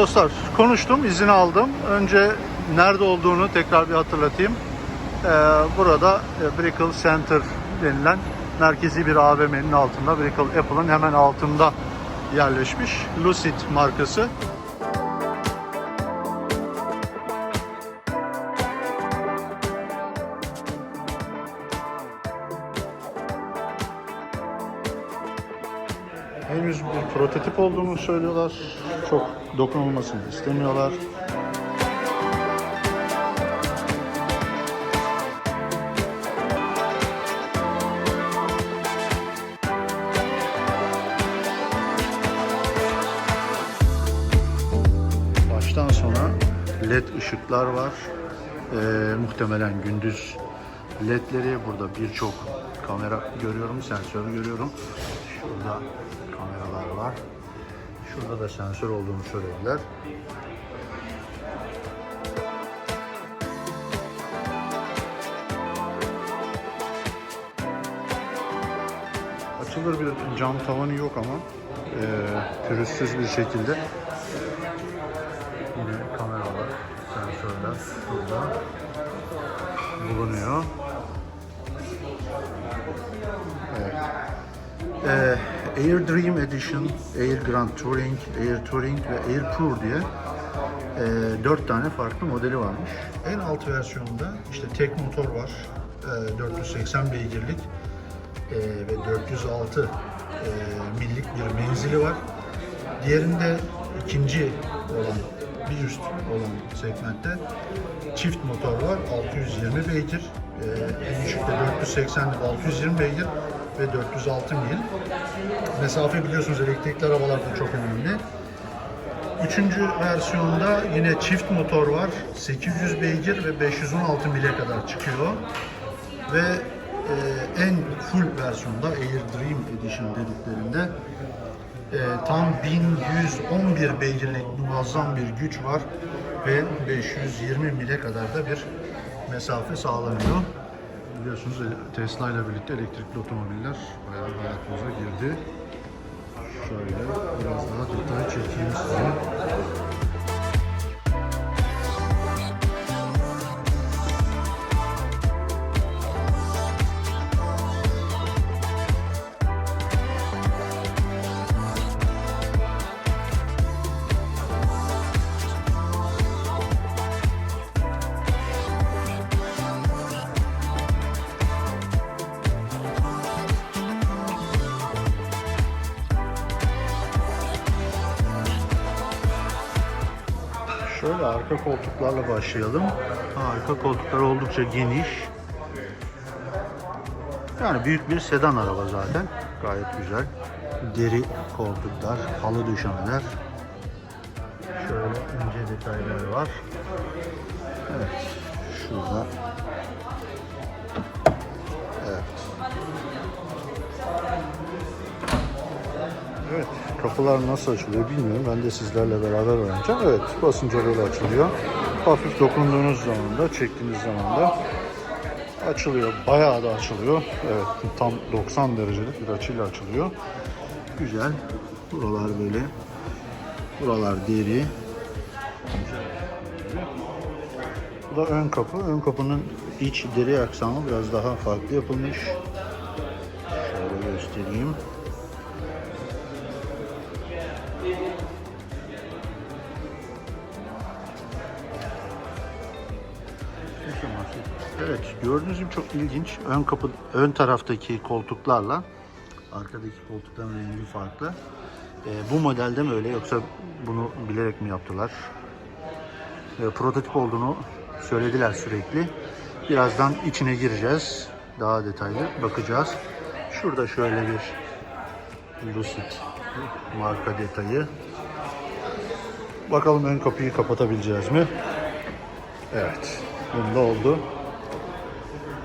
Dostlar konuştum izin aldım. Önce nerede olduğunu tekrar bir hatırlatayım. Ee, burada e, Brickell Center denilen merkezi bir AVM'nin altında Brickell Apple'ın hemen altında yerleşmiş Lucid markası. Olduğunu söylüyorlar. Çok dokunulmasını istemiyorlar. Baştan sona led ışıklar var. Ee, muhtemelen gündüz ledleri. Burada birçok kamera görüyorum, sensör görüyorum. Şurada kameralar var. Şurada da sensör olduğunu söylediler. Açılır bir cam tavanı yok ama e, pürüzsüz bir şekilde yine kameralar, sensörler burada bulunuyor. Evet. Ee, Air Dream Edition, Air Grand Touring, Air Touring ve Air Pure diye e, 4 tane farklı modeli varmış. En alt versiyonda işte tek motor var, e, 480 beygirlik e, ve 406 e, millik bir menzili var. Diğerinde ikinci olan, bir üst olan segmentte çift motor var, 620 beygir. E, en düşükte 480 620 beygir ve 406 mil. Mesafe biliyorsunuz elektrikli arabalarda çok önemli. Üçüncü versiyonda yine çift motor var. 800 beygir ve 516 mile kadar çıkıyor. Ve e, en full versiyonda Air Dream Edition dediklerinde e, tam 1111 beygirlik muazzam bir güç var ve 520 mile kadar da bir mesafe sağlanıyor. Biliyorsunuz Tesla ile birlikte elektrikli otomobiller bayağı hayatımıza girdi. Şöyle biraz daha detay çekeyim size. Şöyle arka koltuklarla başlayalım. Arka koltuklar oldukça geniş. Yani büyük bir sedan araba zaten. Gayet güzel. Deri koltuklar, halı döşemeler. Şöyle ince detayları var. Evet. Şurada. Kapılar nasıl açılıyor bilmiyorum. Ben de sizlerle beraber öğreneceğim. Evet, basınca böyle açılıyor. Hafif dokunduğunuz zaman da, çektiğiniz zaman da açılıyor. Bayağı da açılıyor. Evet, tam 90 derecelik bir açıyla açılıyor. Güzel. Buralar böyle. Buralar deri. Bu da ön kapı. Ön kapının iç deri aksamı biraz daha farklı yapılmış. Şöyle göstereyim. Evet, gördüğünüz gibi çok ilginç. Ön kapı, ön taraftaki koltuklarla arkadaki koltukların rengi farklı. Ee, bu modelde mi öyle yoksa bunu bilerek mi yaptılar? Ee, prototip olduğunu söylediler sürekli. Birazdan içine gireceğiz. Daha detaylı bakacağız. Şurada şöyle bir Lucid marka detayı. Bakalım ön kapıyı kapatabileceğiz mi? Evet. Bunda oldu.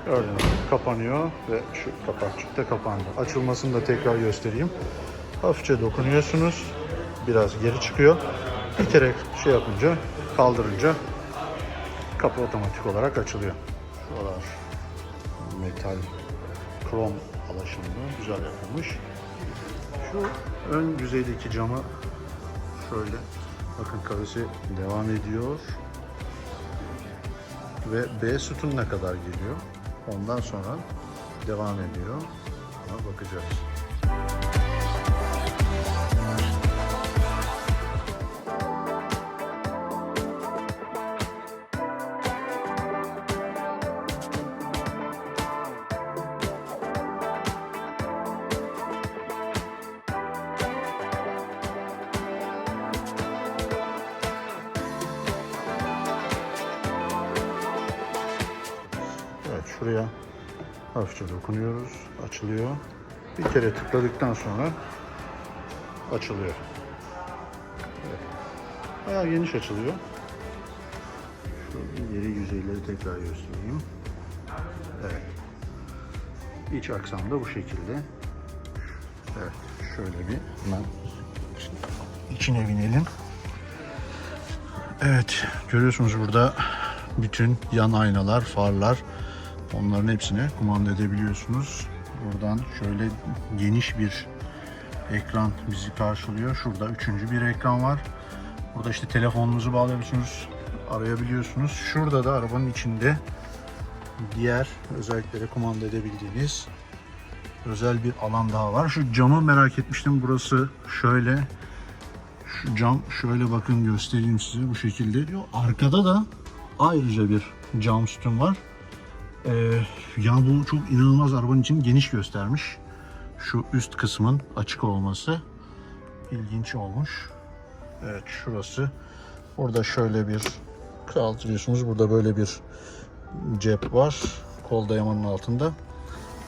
Gördüğünüz gibi kapanıyor ve şu kapakçık da kapandı. Açılmasını da tekrar göstereyim. Hafifçe dokunuyorsunuz. Biraz geri çıkıyor. İterek şey yapınca, kaldırınca kapı otomatik olarak açılıyor. Şuralar metal krom alaşımlı, güzel yapılmış. Şu ön yüzeydeki camı şöyle Bakın karısı devam ediyor. Ve B sütununa kadar geliyor. Ondan sonra devam ediyor. Ona bakacağız. Şuraya hafifçe dokunuyoruz. Açılıyor. Bir kere tıkladıktan sonra açılıyor. Evet. Bayağı geniş açılıyor. Şu ileri yüzeyleri tekrar göstereyim. Evet. İç aksam da bu şekilde. Evet. Şöyle bir hemen içine binelim. Evet. Görüyorsunuz burada bütün yan aynalar, farlar onların hepsini kumanda edebiliyorsunuz. Buradan şöyle geniş bir ekran bizi karşılıyor. Şurada üçüncü bir ekran var. Burada işte telefonunuzu bağlayabiliyorsunuz, arayabiliyorsunuz. Şurada da arabanın içinde diğer özellikleri kumanda edebildiğiniz özel bir alan daha var. Şu camı merak etmiştim. Burası şöyle şu cam şöyle bakın göstereyim size bu şekilde. Arkada da ayrıca bir cam sütun var. Ee, ya bu çok inanılmaz arabanın için geniş göstermiş. Şu üst kısmın açık olması ilginç olmuş. Evet şurası. Burada şöyle bir kaldırıyorsunuz. Burada böyle bir cep var. Kol dayamanın altında.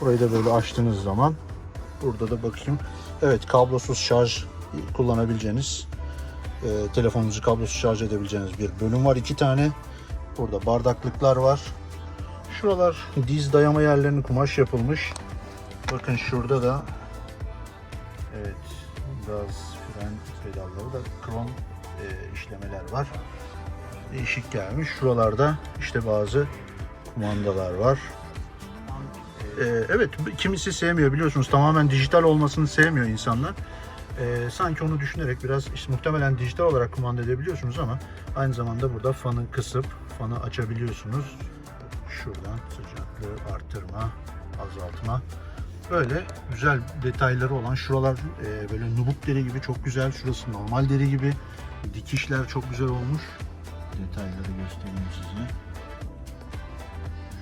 Burayı da böyle açtığınız zaman burada da bakayım. Evet kablosuz şarj kullanabileceğiniz e, telefonunuzu kablosuz şarj edebileceğiniz bir bölüm var. iki tane. Burada bardaklıklar var. Şuralar diz dayama yerlerini kumaş yapılmış. Bakın şurada da evet gaz fren pedalları da krom e, işlemeler var. Değişik gelmiş. Şuralarda işte bazı kumandalar var. Ee, evet kimisi sevmiyor biliyorsunuz tamamen dijital olmasını sevmiyor insanlar. Ee, sanki onu düşünerek biraz işte muhtemelen dijital olarak kumanda edebiliyorsunuz ama aynı zamanda burada fanı kısıp fanı açabiliyorsunuz. Şuradan sıcaklığı arttırma, azaltma. Böyle güzel detayları olan şuralar e, böyle nubuk deri gibi çok güzel. Şurası normal deri gibi. Dikişler çok güzel olmuş. Detayları göstereyim size.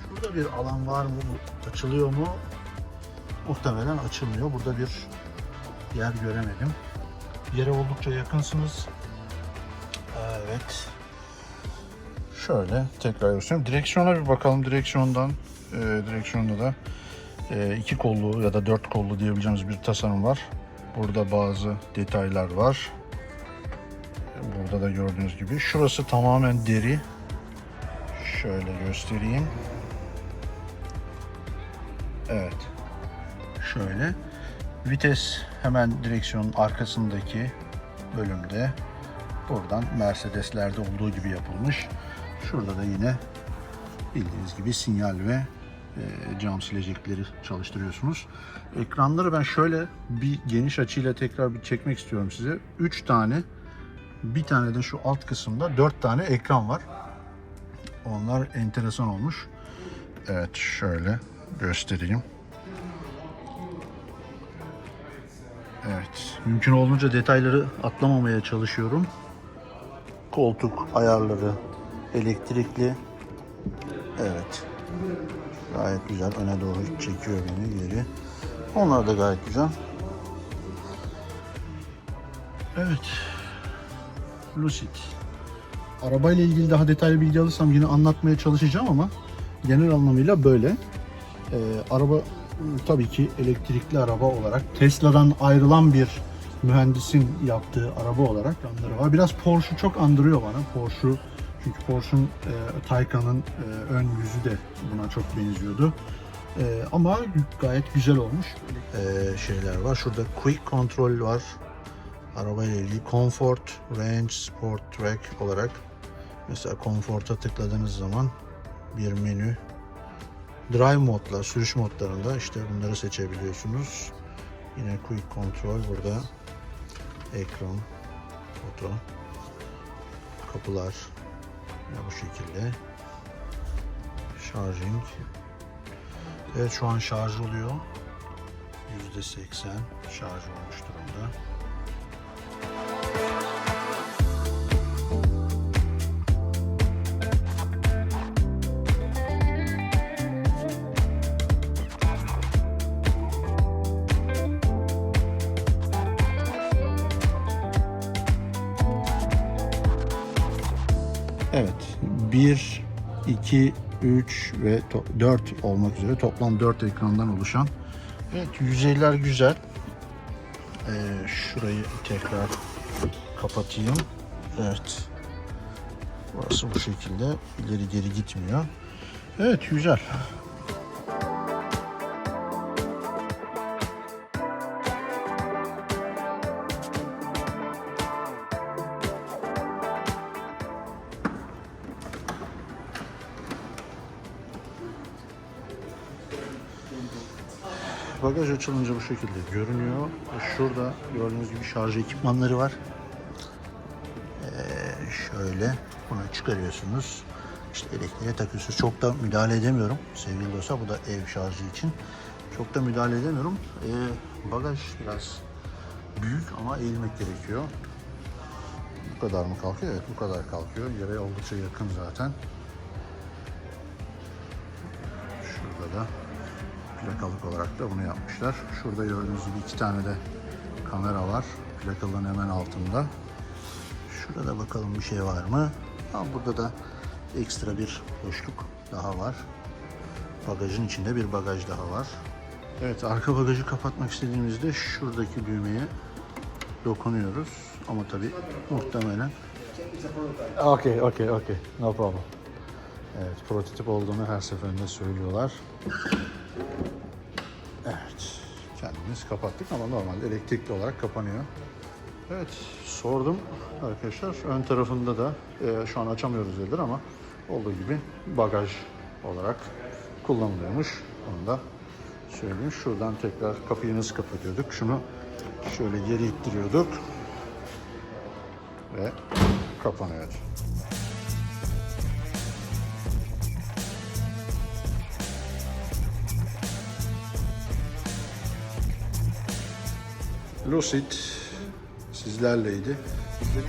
Şurada bir alan var mı? Açılıyor mu? Muhtemelen açılmıyor. Burada bir yer göremedim. Yere oldukça yakınsınız. Evet. Şöyle tekrar göstereyim. Direksiyona bir bakalım. Direksiyondan, e, direksiyonda da e, iki kollu ya da dört kollu diyebileceğimiz bir tasarım var. Burada bazı detaylar var. Burada da gördüğünüz gibi. Şurası tamamen deri. Şöyle göstereyim. Evet. Şöyle. Vites hemen direksiyonun arkasındaki bölümde. Buradan Mercedes'lerde olduğu gibi yapılmış. Şurada da yine bildiğiniz gibi sinyal ve e, cam silecekleri çalıştırıyorsunuz. Ekranları ben şöyle bir geniş açıyla tekrar bir çekmek istiyorum size. 3 tane bir tane de şu alt kısımda 4 tane ekran var. Onlar enteresan olmuş. Evet şöyle göstereyim. Evet. Mümkün olduğunca detayları atlamamaya çalışıyorum. Koltuk ayarları elektrikli. Evet. Gayet güzel. Öne doğru çekiyor beni geri. Onlar da gayet güzel. Evet. Lucid. Arabayla ilgili daha detaylı bilgi alırsam yine anlatmaya çalışacağım ama genel anlamıyla böyle. Ee, araba tabii ki elektrikli araba olarak Tesla'dan ayrılan bir mühendisin yaptığı araba olarak anları var. Biraz Porsche çok andırıyor bana. Porsche çünkü Porsche'un e, Taycan'ın e, ön yüzü de buna çok benziyordu. E, ama gayet güzel olmuş. E, şeyler var. Şurada Quick Control var. Arabayla ilgili Comfort, Range, Sport, Track olarak mesela Comfort'a tıkladığınız zaman bir menü Drive modla, sürüş modlarında işte bunları seçebiliyorsunuz. Yine Quick Control burada. Ekran, foto. kapılar ya bu şekilde. Charging. Evet şu an şarj oluyor. %80 şarj olmuş durumda. Evet. 1, 2, 3 ve 4 olmak üzere toplam 4 ekrandan oluşan. Evet yüzeyler güzel. Ee, şurayı tekrar kapatayım. Evet. Burası bu şekilde. ileri geri gitmiyor. Evet güzel. Bagaj açılınca bu şekilde görünüyor. Şurada gördüğünüz gibi şarj ekipmanları var. Ee, şöyle bunu çıkarıyorsunuz. İşte elektriğe takıyorsunuz. Çok da müdahale edemiyorum sevgili dostlar. Bu da ev şarjı için. Çok da müdahale edemiyorum. Ee, bagaj biraz büyük ama eğilmek gerekiyor. Bu kadar mı kalkıyor? Evet bu kadar kalkıyor. Yere oldukça yakın zaten. Şurada da plakalık olarak da bunu yapmışlar. Şurada gördüğünüz gibi iki tane de kamera var. Plakalığın hemen altında. Şurada bakalım bir şey var mı? Ha, burada da ekstra bir boşluk daha var. Bagajın içinde bir bagaj daha var. Evet arka bagajı kapatmak istediğimizde şuradaki düğmeye dokunuyoruz. Ama tabi muhtemelen Okay, okay, okay. No problem. Evet, prototip olduğunu her seferinde söylüyorlar. Evet, kendimiz kapattık ama normalde elektrikli olarak kapanıyor. Evet, sordum arkadaşlar. Ön tarafında da e, şu an açamıyoruz dediler ama olduğu gibi bagaj olarak kullanılıyormuş. Onu da söyleyeyim. Şuradan tekrar kapıyı nasıl kapatıyorduk? Şunu şöyle geri ittiriyorduk ve kapanıyordu. Lucid sizlerleydi. Bizleri